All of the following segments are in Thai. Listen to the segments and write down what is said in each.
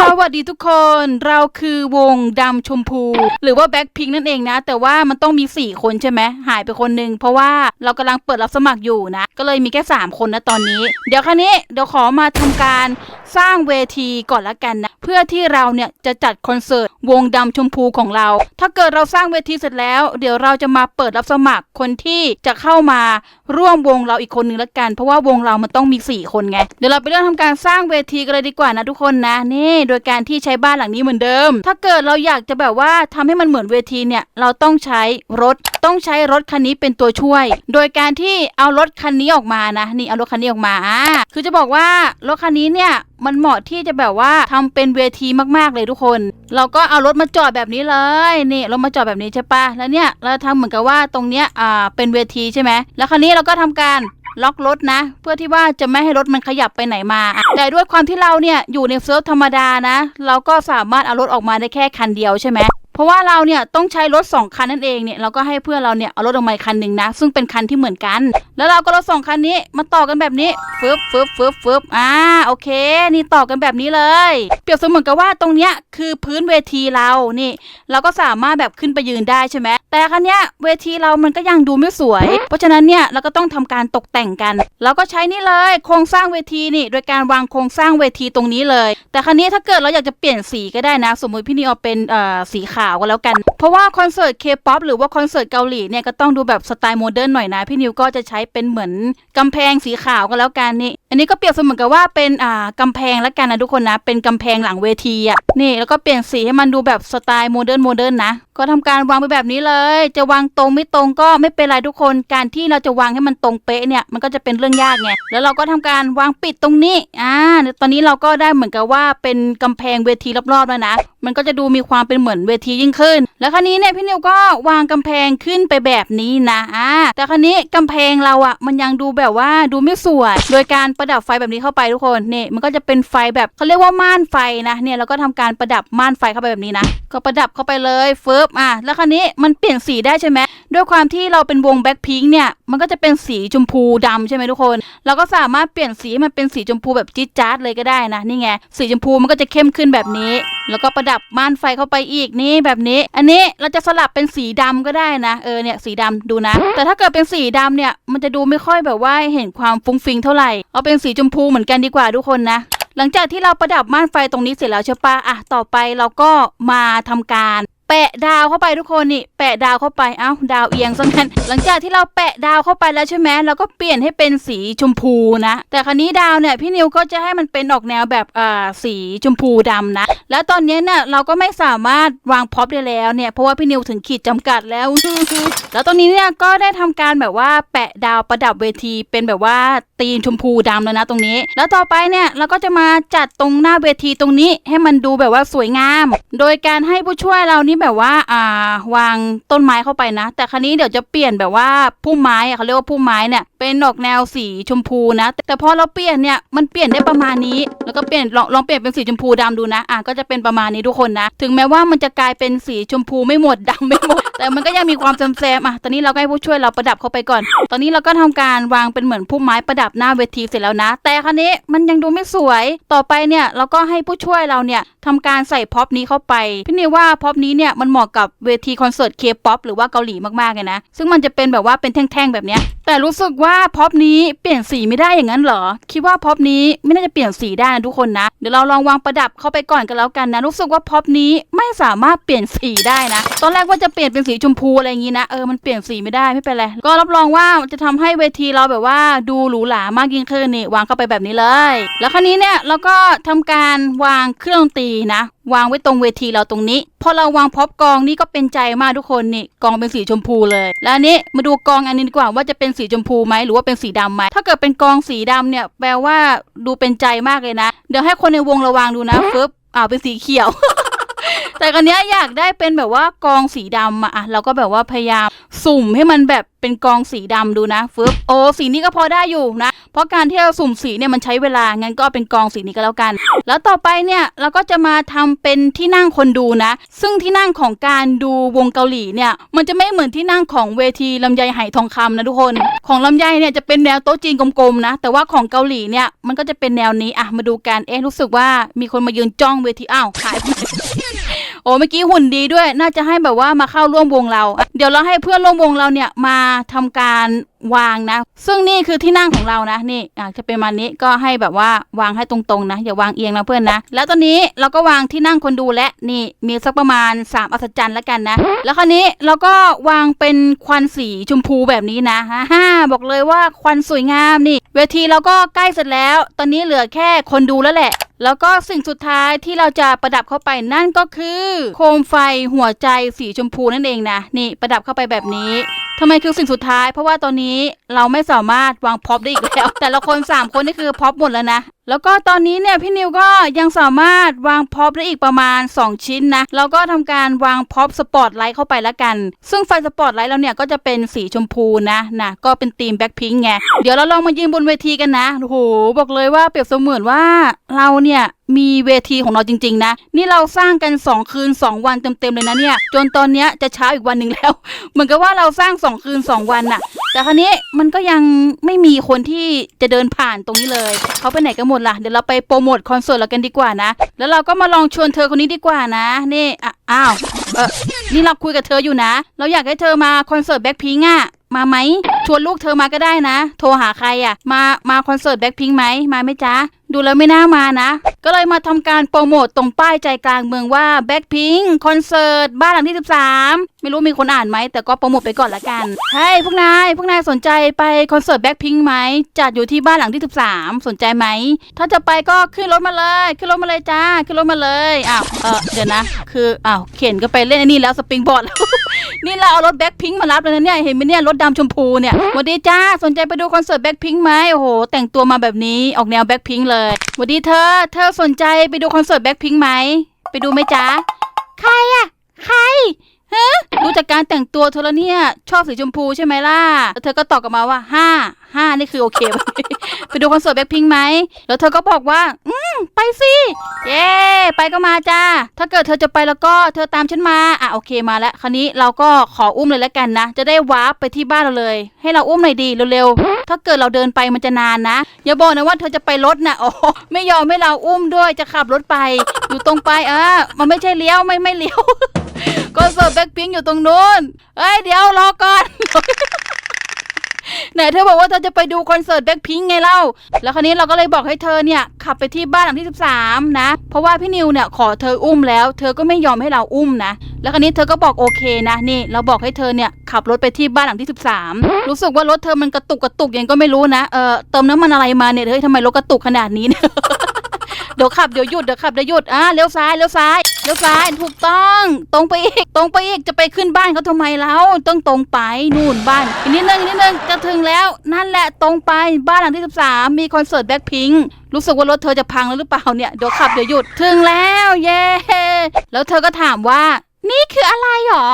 สวัสดีทุกคนเราคือวงดำชมพู หรือว่าแบ็คพิงนั่นเองนะ แต่ว่ามันต้องมี 4 คนใช่ไหมหายไปคนหนึ่งเพราะว่าเรากำลังเปิดรับสมัครอยู่นะ ก็เลยมีแค่ 3 คนนะตอนนี้ เดี๋ยวครั้นี้เดี๋ยวขอมาทำการ สร้างเวทีก่อนละกันนะเพื่อที่เราเนี่ยจะจัดคอนเสิร์ตวงดำชมพูของเรา ถ้าเกิดเราสร้างเวทีเสร็จแล้ว เดี๋ยวเราจะมาเปิดรับสมัครคนที่จะเข้ามาร่วมวงเราอีกคนหนึ่งละกัน เพราะว่าวงเรามันต้องมี 4 คนไงเดี๋ยวเราไปเริ่มทำการสร้างเวทีกันเลยดีกว่านะทุกคนนะนี่โดยการที่ใช้บ้านหลังนี้เหมือนเดิม ถ้าเกิดเราอยากจะแบบว่าทำให้มันเหมือนเวทีเนี่ยเราต้องใช้รถต้องใช้รถคันนี้เป็นตัวช่วย โดยการที่เอารถคันนี้ออกมานะ นี่เอารถคันนี้ออกมาอ่าคือจะบอกว่ารถคันนี้เนี่ยมันเหมาะที่จะแบบว่าทำเป็นเวทีมากๆเลยทุกคน เราก็เอารถมาจอดแบบนี้เลยนี่รถมาจอดแบบนี้ใช่ปะแล้วเนี่ยเราทำเหมือนกับว่าตรงเนี้ยอ่าเป็นเวทีใช่ไหมแล้วคราวนี้เราก็ทำการล็อกรถนะ เพื่อที่ว่าจะไม่ให้รถมันขยับไปไหนมา แต่ด้วยความที่เราเนี่ยอยู่ในเซิร์ฟธรรมดานะ เราก็สามารถเอารถออกมาได้แค่คันเดียวใช่ไหม เพราะว่าเราเนี่ยต้องใช้รถสองคันนั่นเองเนี่ยเราก็ให้เพื่อนเราเนี่ยเอารถออกมาอีกคันหนึ่งนะ ซึ่งเป็นคันที่เหมือนกัน แล้วเราก็รถสองคันนี้มาต่อกันแบบนี้ฟึบฟึบฟึบฟึบอ่าโอเค นี่ต่อกันแบบนี้เลย เปรียบเสมือนกับว่าตรงเนี้ยคือพื้นเวทีเรานี่ เราก็สามารถแบบขึ้นไปยืนได้ใช่ไหม แต่ครั้เนี้ยเวทีเรามันก็ยังดูไม่สวย เพราะฉะนั้นเนี่ยเราก็ต้องทำการตกแต่งกันเราก็ใช้นี่เลยโครงสร้างเวทีนี่ โดยการวางโครงสร้างเวทีตรงนี้เลย แต่ครั้นี้ถ้าเกิดเราอยากจะเปลี่ยนสีก็ได้นะ สมมุติพี่นีเอาเป็นเอ่อสีขาวก็แล้วกัน เพราะว่าคอนเสิร์ตเคป๊อปหรือว่าคอนเสิร์ตเกาหลีเนี่ยก็ต้องดูแบบสไตล์โมเดิร์นหน่อยนะ พี่นิวก็จะใช้เป็นเหมือนกำแพงสีขาวก็แล้วกันนี่ อันนี้ก็เปรียบเสมือนกับว่าเป็นอ่ากำแพงแล้วกันนะทุกคนนะ เป็นกำแพงหลังเวทีอะนี่แล้วก็เปลี่ยนสีให้มันดูแบบสไตล์โมเดิร์นโมเดิร์นนะ ก็ทำการวางไปแบบนี้เลย จะวางตรงไม่ตรงก็ไม่เป็นไรทุกคน การที่เราจะวางให้มันตรงเป๊ะเนี่ยมันก็จะเป็นเรื่องยากไงแล้วเราก็ทำการวางปิดตรงนี้อ่าตอนนี้เราก็ได้เหมือนกับว่าเป็นกำแพงเวทีรอบๆแล้วนะ มันก็จะดูมีความเป็นเหมือนเวทียิ่งขึ้น แล้วคราวนี้เนี่ยพี่นิวก็วางกำแพงขึ้นไปแบบนี้นะอ่าแต่คราวนี้กำแพงเราอะมันยังดูแบบว่าดูไม่สวยโดยการปประดับไฟแบบนี้เข้าไปทุกคนนี่มันก็จะเป็นไฟแบบเขาเรียกว่าม่านไฟนะเนี่ยเราก็ทำการประดับม่านไฟเข้าไปแบบนี้นะ ก็ประดับเข้าไปเลยเฟิบอะแล้วคราวนี้มันเปลี่ยนสีได้ใช่ไหม ด้วยความที่เราเป็นวงแบ็คพิงเนี่ย มันก็จะเป็นสีชมพูดำใช่ไหมทุกคน เราก็สามารถเปลี่ยนสีมันเป็นสีชมพูแบบจี๊ดจ๊าดเลยก็ได้นะ นี่ไง สีชมพูมันก็จะเข้มขึ้นแบบนี้ แล้วก็ประดับม่านไฟเข้าไปอีกนี่แบบนี้ อันนี้เราจะสลับเป็นสีดำก็ได้นะ เออเนี่ยสีดำดูนะ แต่ถ้าเกิดเป็นสีดำเนี่ย มันจะดูไม่ค่อยแบบว่าเห็นความฟุ้งฟิงเท่าไหร่ เอาเป็นสีชมพูเหมือนกันดีกว่าทุกคนนะหลังจากที่เราประดับม่านไฟตรงนี้เสร็จแล้วใช่ปะอะ ต่อไปเราก็มาทำการ แปะดาวเข้าไปทุกคนนี่แปะดาวเข้าไปเอ้าดาวเอียงซะงั้นหลังจากที่เราแปะดาวเข้าไปแล้วใช่ไหมเราก็เปลี่ยนให้เป็นสีชมพูนะ แต่ครั้นี้ดาวเนี่ยพี่นิวก็จะให้มันเป็นออกแนวแบบอ่าสีชมพูดำนะ แล้วตอนนี้เนี่ยเราก็ไม่สามารถวางพ็อปได้แล้วเนี่ยเพราะว่าพี่นิวถึงขีดจำกัดแล้ว แล้วตอนนี้เนี่ยก็ได้ทำการแบบว่าแปะดาวประดับเวทีเป็นแบบว่าตีนชมพูดำแล้วนะตรงนี้ แล้วต่อไปเนี่ยเราก็จะมาจัดตรงหน้าเวทีตรงนี้ให้มันดูแบบว่าสวยงาม โดยการให้ผู้ช่วยเรานี่แบบว่าอ่าวางต้นไม้เข้าไปนะ แต่ครั้นี้เดี๋ยวจะเปลี่ยนแบบว่าพุ่มไม้อะเขาเรียกว่าพุ่มไม้เนี่ย เป็นออกแนวสีชมพูนะแต่แต่พอเราเปลี่ยนเนี่ยมันเปลี่ยนได้ประมาณนี้ แล้วก็เปลี่ยนลองลองเปลี่ยนเป็นสีชมพูดำดูนะอะก็จะเป็นประมาณนี้ทุกคนนะ ถึงแม้ว่ามันจะกลายเป็นสีชมพูไม่หมดดำไม่หมด แต่มันก็ยังมีความแซมๆอะตอนนี้เราก็ให้ผู้ช่วยเราประดับเข้าไปก่อน ตอนนี้เราก็ทำการวางเป็นเหมือนพุ่มไม้ประดับหน้าเวทีเสร็จแล้วนะ แต่ครั้นี้มันยังดูไม่สวยต่อไปเนี่ยเราก็ให้ผู้ช่วยเราเนี่ยทำการใส่พ็อปนี้เข้าไปพี่นิวว่าพ็อปนี้เนี่ยมันเหมาะกับเวทีคอนเสิร์ตเคป๊อปหรือว่าเกาหลีมากๆเลยนะ ซึ่งมันจะเป็นแบบว่าเป็นแท่งๆแบบเนี้ยแต่รู้สึกว่าาพ็อปนี้เปลี่ยนสีไม่ได้อย่างนั้นเหรอ คิดว่าพ็อปนี้ไม่น่าจะเปลี่ยนสีได้นะทุกคนนะ เดี๋ยวเราลองวางประดับเข้าไปก่อนกันแล้วกันนะ รู้สึกว่าพ็อปนี้ไม่สามารถเปลี่ยนสีได้นะ ตอนแรกว่าจะเปลี่ยนเป็นสีชมพูอะไรอย่างงี้นะ เออ มันเปลี่ยนสีไม่ได้ไม่เป็นไร ก็รับรองว่าจะทำให้เวทีเราแบบว่าดูหรูหรามากยิ่งขึ้นนี่วางเข้าไปแบบนี้เลย แล้วคราวนี้เนี่ยเราก็ทำการวางเครื่องดนตรีนะ วางไว้ตรงเวทีเราตรงนี้ พอเราวางพ็อปกองนี่ก็เป็นใจมากทุกคนนี่กองเป็นสีชมพูเลย แล้วนี้มาดูกองอันนี้ดีกว่าว่าจะเป็นสีชมพูไหมหรือว่าเป็นสีดำไหมถ้าเกิดเป็นกองสีดำเนี่ยแปลว่าดูเป็นใจมากเลยนะ เดี๋ยวให้คนในวงระวังดูนะฟึบอ้าวเป็นสีเขียว แต่กันเนี้ยอยากได้เป็นแบบว่ากองสีดำอะอะเราก็แบบว่าพยายามสุ่มให้มันแบบเป็นกองสีดำดูนะฟึบโอ้สีนี้ก็พอได้อยู่นะ เพราะการที่เราสุ่มสีเนี่ยมันใช้เวลางั้นก็เป็นกองสีนี้ก็แล้วกัน แล้วต่อไปเนี่ยเราก็จะมาทำเป็นที่นั่งคนดูนะ ซึ่งที่นั่งของการดูวงเกาหลีเนี่ย มันจะไม่เหมือนที่นั่งของเวทีลำไยไหทองคำนะทุกคน ของลำไยเนี่ยจะเป็นแนวโต๊ะจีนกลมๆนะ แต่ว่าของเกาหลีเนี่ยมันก็จะเป็นแนวนี้อะมาดูกันเอ๊ะรู้สึกว่ามีคนมายืนจ้องเวทีอ้าวหายไป โอ้เมื่อกี้หุ่นดีด้วย น่าจะให้แบบว่ามาเข้าร่วมวงเรา เดี๋ยวเราให้เพื่อนร่วมวงเราเนี่ยมาทำการวางนะ ซึ่งนี่คือที่นั่งของเรานะ นี่อะจะเป็นมานี้ก็ให้แบบว่าวางให้ตรงๆนะ อย่าวางเอียงนะเพื่อนนะ แล้วตอนนี้เราก็วางที่นั่งคนดูและนี่มีสักประมาณ 3 อัศจรรย์แล้วกันนะ แล้วคราวนี้เราก็วางเป็นควันสีชมพูแบบนี้นะฮ่าบอกเลยว่าควันสวยงามนี่ เวทีเราก็ใกล้เสร็จแล้ว ตอนนี้เหลือแค่คนดูแล้วแหละ แล้วก็สิ่งสุดท้ายที่เราจะประดับเข้าไปนั่นก็คือ โคมไฟหัวใจสีชมพูนั่นเองนะ นี่ประดับเข้าไปแบบนี้ ทำไมคือสิ่งสุดท้าย เพราะว่าตอนนี้เราไม่สามารถวางพ็อปได้อีกแล้ว แต่ละคนสามคนนี่คือพ็อปหมดแล้วนะ แล้วก็ตอนนี้เนี่ยพี่นิวก็ยังสามารถวางพ็อปได้อีกประมาณ 2 ชิ้นนะ แล้วก็ทำการวางพ็อปสปอตไลท์เข้าไปละกัน ซึ่งไฟสปอตไลท์เราเนี่ยก็จะเป็นสีชมพูนะนะก็เป็นธีมแบ็คพิงค์ไง เดี๋ยวเราลองมายืนบนเวทีกันนะ โอ้โหบอกเลยว่าเปรียบเสมือนว่าเราเนี่ยมีเวทีของเราจริง ๆ นะ นี่เราสร้างกัน 2 คืน 2 วันเต็มๆเลยนะเนี่ย จนตอนเนี้ยจะเช้าอีกวันหนึ่งแล้ว เหมือนกับว่าเราสร้าง 2 คืน 2 วันน่ะ แต่ครั้นี้มันก็ยังไม่มีคนที่จะเดินผ่านตรงนี้เลย เขาไปไหนกันหมดล่ะ เดี๋ยวเราไปโปรโมทคอนเสิร์ตเรากันดีกว่านะ แล้วเราก็มาลองชวนเธอคนนี้ดีกว่านะ นี่อ้าว เออนี่เราคุยกับเธออยู่นะ เราอยากให้เธอมาคอนเสิร์ตแบ็คพิงอะ มาไหมชวนลูกเธอมาก็ได้นะ โทรหาใครอะ มามาคอนเสิร์ตแบ็คพิงไหมมาไหมจ๊ะดูแล้วไม่น่ามานะ ก็เลยมาทำการโปรโมตตรงป้ายใจกลางเมืองว่าแบ็คพิงคอนเสิร์ตบ้านหลังที่ 13 ไม่รู้มีคนอ่านไหม แต่ก็โปรโมทไปก่อนละกันเฮ้ยพวกนาย พวกนายสนใจไปคอนเสิร์ตแบ็คพิงไหม จัดอยู่ที่บ้านหลังที่ 13 สนใจไหม ถ้าจะไปก็ขึ้นรถมาเลย ขึ้นรถมาเลยจ้า ขึ้นรถมาเลย อ้าว เออเดี๋ยวนะ คือ อ้าว เข็นก็ไปเล่นไอ้นี่แล้วสปริงบอร์ด นี่เราเอารถแบ็คพิงมารับเลยนะเนี่ยเห็นไหมเนี่ยรถดำชมพูเนี่ยสวัสดีจ้าสนใจไปดูคอนเสิร์ตแบ็คพิงไหมโอ้โห แต่งตัวมาแบบนี้ออกแนวแบ็คพิงเลยสวัสดีเธอ เธอสนใจไปดูคอนเสิร์ตแบ็คพิงไหมไปดูไหมจ้าใครอะใครฮะดูจากการแต่งตัวเธอแล้วเนี่ยชอบสีชมพูใช่ไหมล่ะแล้วเธอก็ตอบกลับมาว่าห้าห้านี่คือโอเค ไปดูคอนเสิร์ตแบ็คพิงไหมแล้วเธอก็บอกว่าอืม ไปสิ เย้ไปก็มาจ้า ถ้าเกิดเธอจะไปแล้วก็เธอตามฉันมา อะโอเคมาแล้ว คราวนี้เราก็ขออุ้มเลยแล้วกันนะ จะได้วาร์ปไปที่บ้านเราเลย ให้เราอุ้มหน่อยดีเร็วๆ ถ้าเกิดเราเดินไปมันจะนานนะ อย่าบอกนะว่าเธอจะไปรถนะโอ้ไม่ยอมให้เราอุ้มด้วย จะขับรถไป อยู่ตรงไปเออมันไม่ใช่เลี้ยวไม่ไม่เลี้ยวคอนเสิร์ตแบ็คพิงอยู่ตรงนู้นเอ้ยเดี๋ยวรอก่อน ไหนเธอบอกว่าเธอจะไปดูคอนเสิร์ตแบ็คพิงไงเล่า แล้วคราวนี้เราก็เลยบอกให้เธอเนี่ยขับไปที่บ้านหลังที่ 13 นะ เพราะว่าพี่นิวเนี่ยขอเธออุ้มแล้ว เธอก็ไม่ยอมให้เราอุ้มนะ แล้วคราวนี้เธอก็บอกโอเคนะนี่ เราบอกให้เธอเนี่ยขับรถไปที่บ้านหลังที่ 13 รู้สึกว่ารถเธอมันกระตุกกระตุกยังก็ไม่รู้นะ เออเติมน้ำมันอะไรมาเนี่ยเฮ้ยทำไมรถกระตุกขนาดนี้เนี่ย เดี๋ยวขับเดี๋ยวหยุดเดี๋ยวขับเดี๋ยวหยุดอะเลี้ยวซ้ายเลี้ยวซ้ายเลี้ยวซ้ายถูกต้อง ตรงไปอีกตรงไปอีกจะไปขึ้นบ้านเขาทำไมแล้วต้องตรงไปนู่นบ้านอีกนิดนึงอีกนิดนึงจะถึงแล้วนั่นแหละตรงไปบ้านหลังที่ 13 มีคอนเสิร์ตแบ็คพิงรู้สึกว่ารถเธอจะพังแล้วหรือเปล่าเนี่ยเดี๋ยวขับเดี๋ยวหยุดถึงแล้วเย้แล้วเธอก็ถามว่า นี่คืออะไรหรอ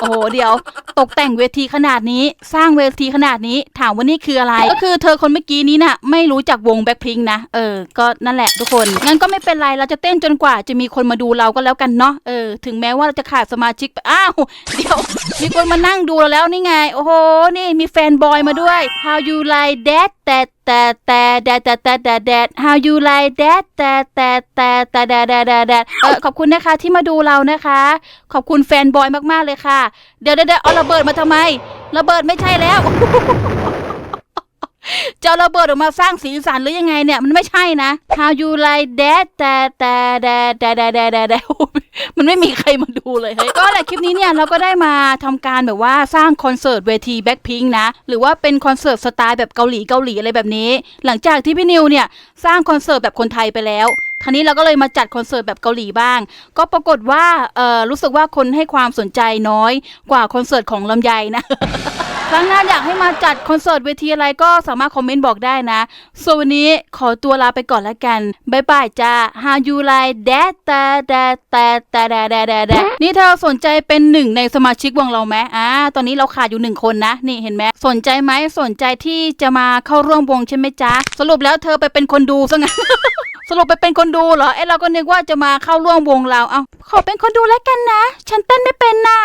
โอ้โหเดี๋ยว ตกแต่งเวทีขนาดนี้ สร้างเวทีขนาดนี้ถามว่านี่คืออะไร ก็คือเธอคนเมื่อกี้นี้น่ะ ไม่รู้จักวงแบ็คพิงนะ เออ ก็นั่นแหละทุกคน งั้นก็ไม่เป็นไร เราจะเต้นจนกว่าจะมีคนมาดูเราก็แล้วกันเนาะ เออ ถึงแม้ว่าเราจะขาดสมาชิกไป อ้าว เดี๋ยว มีคนมานั่งดูเราแล้วนี่ไง โอ้โห นี่มีแฟนบอยมาด้วย How you like that แต่แต่แดดแตแตแดดแดด how you like that แต่แต่แต่แต่แดดแดดแดดเออขอบคุณนะคะที่มาดูเรานะคะ ขอบคุณแฟนบอยมากๆเลยค่ะ เดี๋ยวเดี๋ยวเอาระเบิดมาทำไม ระเบิดไม่ใช่แล้ว จะระเบิดออกมาสร้างสีสันหรือยังไงเนี่ย มันไม่ใช่นะ How you like that แต่แต่แต่แต่แต่แต่แต่แต่มันไม่มีใครมาดูเลยเฮ้ยก็แหละคลิปนี้เนี่ยเราก็ได้มาทำการแบบว่าสร้างคอนเสิร์ตเวทีแบ็คพิงนะ หรือว่าเป็นคอนเสิร์ตสไตล์แบบเกาหลีเกาหลีอะไรแบบนี้ หลังจากที่พี่นิวเนี่ยสร้างคอนเสิร์ตแบบคนไทยไปแล้ว ครานี้เราก็เลยมาจัดคอนเสิร์ตแบบเกาหลีบ้าง ก็ปรากฏว่าเออรู้สึกว่าคนให้ความสนใจน้อยกว่าคอนเสิร์ตของลำไยนะครั้งหน้าอยากให้มาจัดคอนเสิร์ตเวทีอะไรก็สามารถคอมเมนต์บอกได้นะส่วนวันนี้ขอตัวลาไปก่อนแล้วกันบายบายจ้าฮายูไลแดแตาแดแตาแดดแดดแดดนี่เธอสนใจเป็นหนึ่งในสมาชิกวงเราไหมอ่าตอนนี้เราขาดอยู่หนึ่งคนนะ นี่เห็นไหมสนใจไหมสนใจที่จะมาเข้าร่วมวงใช่ไหมจ๊ะสรุปแล้วเธอไปเป็นคนดูซะงั้น สรุปไปเป็นคนดูเหรอไอเราก็นึกว่าจะมาเข้าร่วมวงเราเอาขอเป็นคนดูแล้วกันนะ ฉันเต้นไม่เป็นน่ะ